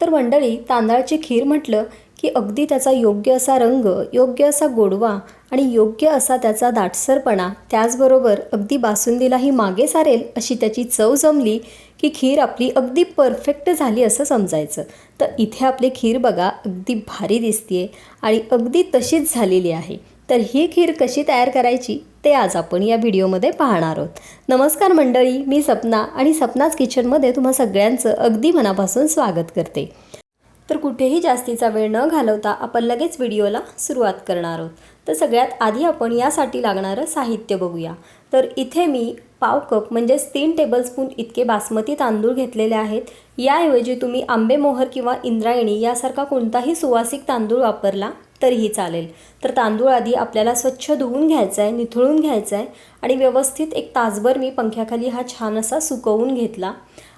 तर मंडळी तांदळाची खीर म्हटलं की अगदी त्याचा योग्य असा रंग योग्य असा गोडवा आणि योग्य असा त्याचा दाटसरपणा त्याचबरोबर अगदी बासुंदीलाही मागे सारेल अशी त्याची चव जमली की खीर आपली अगदी परफेक्ट झाली असं समजायचं. तर इथे आपली खीर बघा अगदी भारी दिसते आणि अगदी तशीच झालेली आहे. तर ही खीर कशी तयार करायची? ते आज आपण या व्हिडिओमध्ये पाहणार आहोत. नमस्कार मंडळी मी सपना आणि सपनाच किचनमध्ये तुम्हा सगळ्यांचं अगदी मनापासून स्वागत करते. तर कुठेही जास्तीचा वेळ न घालवता आपण लगेच व्हिडिओला सुरुवात करणार आहोत. तर सगळ्यात आधी आपण यासाठी लागणारं साहित्य बघूया. तर इथे मी पाव कप म्हणजेच तीन टेबलस्पून इतके बासमती तांदूळ घेतलेले आहेत. याऐवजी तुम्ही आंबेमोहर किंवा इंद्रायणी यासारखा कोणताही सुवासिक तांदूळ वापरला तरीही चालेल. तर तांदूळ आधी आपल्याला स्वच्छ धुवून घ्यायचा आहे निथळून घ्यायचा आहे आणि व्यवस्थित एक तासभर मी पंख्याखाली हा छान असा सुकवून घेतला.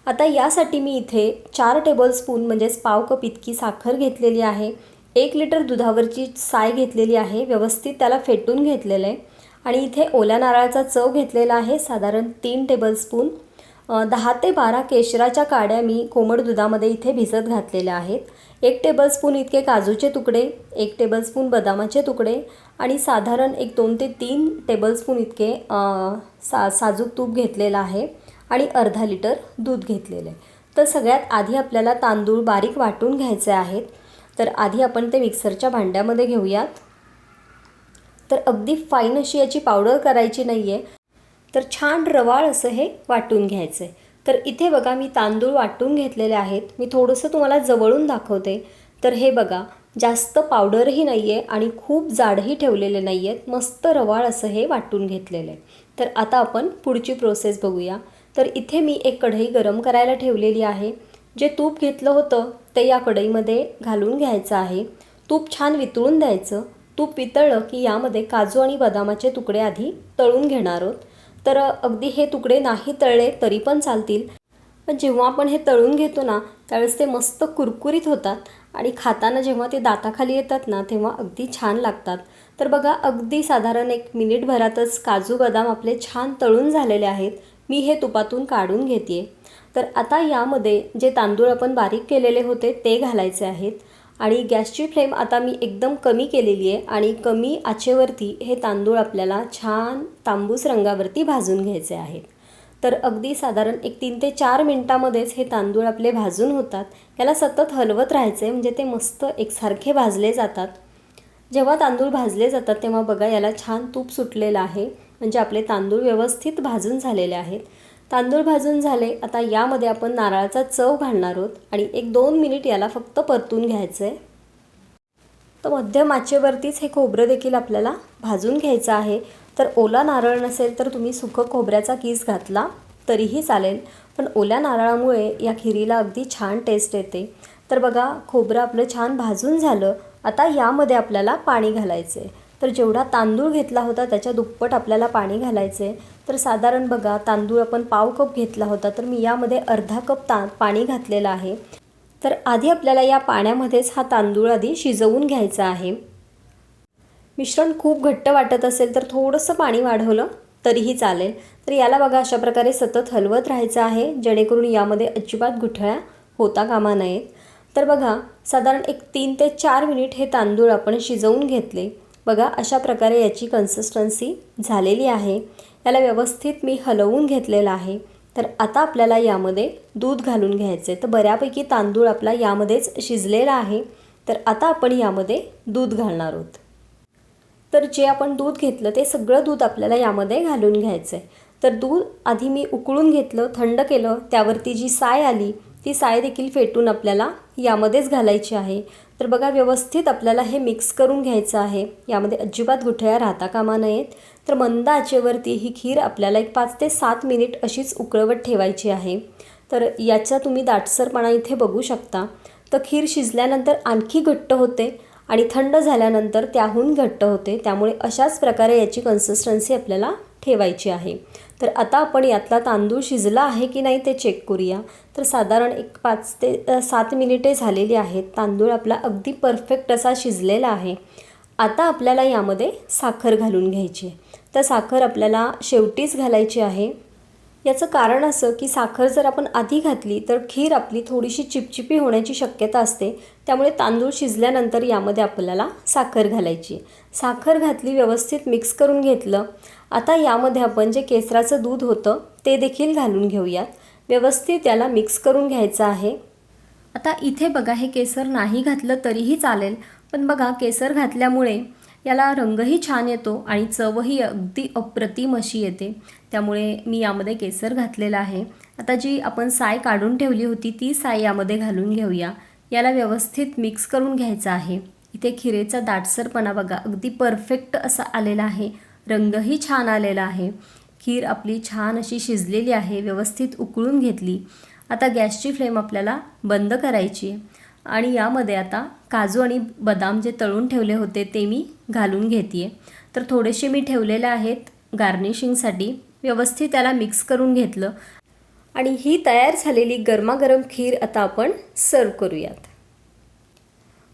आता यासाठी मी इथे चार टेबलस्पून म्हणजेच पाव कप इतकी साखर घेतलेली आहे. एक लिटर दुधावरची साय घेतलेली आहे व्यवस्थित त्याला फेटून घेतलेलं आहे. आणि इथे ओल्या नारळाचा चव घेतलेला आहे साधारण तीन टेबलस्पून दहा ते बारा केशराच्या काड्या मी कोमट दुधामध्ये इथे भिजत घातलेल्या आहेत. एक टेबलस्पून इतके काजूचे तुकडे एक टेबलस्पून बदामाचे तुकडे आणि साधारण एक दोन ते तीन टेबलस्पून इतके सा साजूक तूप घेतलेलं आहे आणि अर्धा लिटर दूध घेतलेलं आहे. तर सगळ्यात आधी आपल्याला तांदूळ बारीक वाटून घ्यायचे आहेत. तर आधी आपण ते मिक्सरच्या भांड्यामध्ये घेऊयात. तर अगदी फाईन अशी याची पावडर करायची नाही आहे तर छान रवाळ असं हे वाटून घ्यायचं आहे तर इथे बघा मी तांदूळ वाटून घेतलेले आहेत. मी थोडंसं तुम्हाला जवळून दाखवते. तर हे बघा जास्त पावडरही नाही आहे आणि खूप जाडही ठेवलेले नाही आहेत मस्त रवाळ असं हे वाटून घेतलेलं आहे तर आता आपण पुढची प्रोसेस बघूया. तर इथे मी एक कढई गरम करायला ठेवलेली आहे. जे तूप घेतलं होतं ते या कढईमध्ये घालून घ्यायचं आहे. तूप छान वितळून द्यायचं. तूप वितळलं की यामध्ये काजू आणि बदामाचे तुकडे आधी तळून घेणार आहोत. तर अगदी हे तुकडे नाही तळले तरी पण चालतील. पण जेव्हा आपण हे तळून घेतो ना त्यावेळेस ते मस्त कुरकुरीत होतात आणि खाताना जेव्हा ते दाताखाली येतात ना तेव्हा अगदी छान लागतात. तर बघा अगदी साधारण एक मिनिटभरातच काजू बदाम आपले छान तळून झालेले आहेत. मी हे तुपातून काढून घेते तर आता यामध्ये जे तांदूळ आपण बारीक केलेले होते ते घालायचे आहेत. आणि गॅसची फ्लेम आता मी एकदम कमी केलेली आहे आणि कमी आचेवरती हे तांदूळ आपल्याला छान तांबूस रंगावरती भाजून घ्यायचे आहेत. तर अगदी साधारण एक तीन ते चार मिनटामध्येच हे तांदूळ आपले भाजून होतात. याला सतत हलवत राहायचे म्हणजे ते मस्त एकसारखे भाजले जातात. जेव्हा तांदूळ भाजले जातात तेव्हा बघा याला छान तूप सुटलेलं आहे. म्हणजे आपले तांदूळ व्यवस्थित भाजून झालेले आहेत. तांदूळ भाजून झाले आता यामध्ये आपण नारळाचा चव घालणार आहोत आणि एक दोन मिनिट याला फक्त परतून घ्यायचं आहे तर मध्यम आचेवरतीच हे खोबरं देखील आपल्याला भाजून घ्यायचं आहे. तर ओला नारळ नसेल तर तुम्ही सुकं खोबऱ्याचा कीस घातला तरीही चालेल पण ओल्या नारळामुळे या खिरीला अगदी छान टेस्ट येते. तर बघा खोबरं आपलं छान भाजून झालं. आता यामध्ये आपल्याला पाणी घालायचं आहे तर जेवढा तांदूळ घेतला होता त्याच्या दुप्पट आपल्याला पाणी घालायचे. तर साधारण बघा तांदूळ आपण पाव कप घेतला होता तर मी यामध्ये अर्धा कप ता पाणी घातलेलं आहे. तर आधी आपल्याला या पाण्यामध्येच हा तांदूळ आधी शिजवून घ्यायचा आहे. मिश्रण खूप घट्ट वाटत असेल तर थोडंसं पाणी वाढवलं तरीही चालेल. तर याला बघा अशा प्रकारे सतत हलवत राहायचं आहे जेणेकरून यामध्ये अजिबात गुठळ्या होता कामा नयेत. तर बघा साधारण एक तीन ते चार मिनिट हे तांदूळ आपण शिजवून घेतले. बघा अशा प्रकारे याची कन्सिस्टन्सी झालेली आहे. याला व्यवस्थित मी हलवून घेतलेलं आहे. तर आता आपल्याला यामध्ये दूध घालून घ्यायचे तर बऱ्यापैकी तांदूळ आपला यामध्येच शिजलेला आहे. तर आता आपण यामध्ये दूध घालणार आहोत. तर जे आपण दूध घेतलं ते सगळं दूध आपल्याला यामध्ये घालून घ्यायचं आहे तर दूध आधी मी उकळून घेतलं थंड केलं त्यावरती जी साय आली ती साय देखील फेटून आपल्याला यामध्येच घालायची आहे. तर बघा व्यवस्थित आपल्याला हे मिक्स करून घ्यायचं आहे. यामध्ये अजिबात गुठळ्या राहता कामा नयेत. तर मंद आचेवरती ही खीर आपल्याला एक पाच ते सात मिनिट अशीच उकळवत ठेवायची आहे. तर याचा तुम्ही दाटसरपणा इथे बघू शकता. तर खीर शिजल्यानंतर आणखी घट्ट होते आणि थंड झाल्यानंतर त्याहून घट्ट होते. त्यामुळे अशाच प्रकारे याची कन्सिस्टन्सी आपल्याला ठेवायची आहे. तर आता आपण यातला तांदूळ शिजला आहे की नाही ते चेक करूया. तर साधारण एक पाच ते सात मिनिटे झालेली आहेत. तांदूळ आपला अगदी परफेक्ट असा शिजलेला आहे. आता आपल्याला यामध्ये साखर घालून घ्यायची आहे. तर साखर आपल्याला शेवटीच घालायची आहे. याचं कारण असं की साखर जर आपण आधी घातली तर खीर आपली थोडीशी चिपचिपी होण्याची शक्यता असते. त्यामुळे तांदूळ शिजल्यानंतर यामध्ये आपल्याला साखर घालायची. साखर घातली व्यवस्थित मिक्स करून घेतलं. आता यामध्ये आपण जे केसराचं दूध होतं ते देखील घालून घेऊयात. व्यवस्थित याला मिक्स करून घ्यायचं आहे. आता इथे बघा हे केसर नाही घातलं तरीही चालेल. पण बघा केसर घातल्यामुळे याला रंगही छान येतो आणि चवही अगदी अप्रतिम अशी येते. त्यामुळे मी यामध्ये केसर घातलेला आहे. आता जी आपण साय काढून ठेवली होती ती साय यामध्ये घालून घेऊया. याला व्यवस्थित मिक्स करून घ्यायचं आहे. इथे खिरेचा दाटसरपणा बघा अगदी परफेक्ट असा आलेला आहे. रंगही छान आलेला आहे. खीर आपली छान अशी शिजलेली आहे व्यवस्थित उकळून घेतली. आता गॅसची फ्लेम आपल्याला बंद करायची आहे. आणि यामध्ये आता काजू आणि बदाम जे तळून ठेवले होते ते मी घालून घेते तर थोडेसे मी ठेवलेले आहेत गार्निशिंगसाठी व्यवस्थित त्याला मिक्स करून घेतलं. आणि ही तयार झालेली गरमागरम खीर आता आपण सर्व करूयात.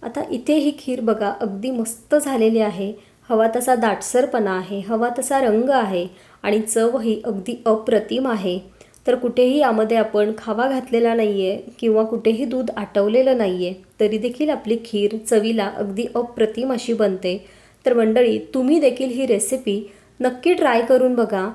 आता इथे ही खीर बघा अगदी मस्त झालेली आहे. हवा तसा दाटसरपणा आहे हवा तसा रंग आहे आणि चवही अगदी अप्रतिम आहे. तर कुठेही यामध्ये आपण खावा घातलेला नाही आहे किंवा कुठेही दूध आटवलेलं नाही आहे तरी देखील आपली खीर चवीला अगदी अप्रतिम अशी बनते. तर मंडळी तुम्ही देखील ही रेसिपी नक्की ट्राय करून बघा.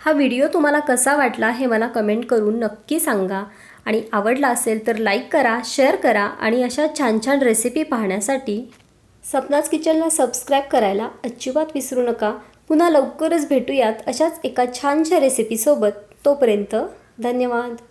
हा व्हिडिओ तुम्हाला कसा वाटला हे मला कमेंट करून नक्की सांगा. आणि आवडला असेल तर लाईक करा शेअर करा आणि अशा छान छान रेसिपी पाहण्यासाठी सपनाज किचनला सबस्क्राईब करायला अजिबात विसरू नका. पुन्हा लवकरच भेटूयात अशाच एका छानशा रेसिपीसोबत तोपर्यंत धन्यवाद.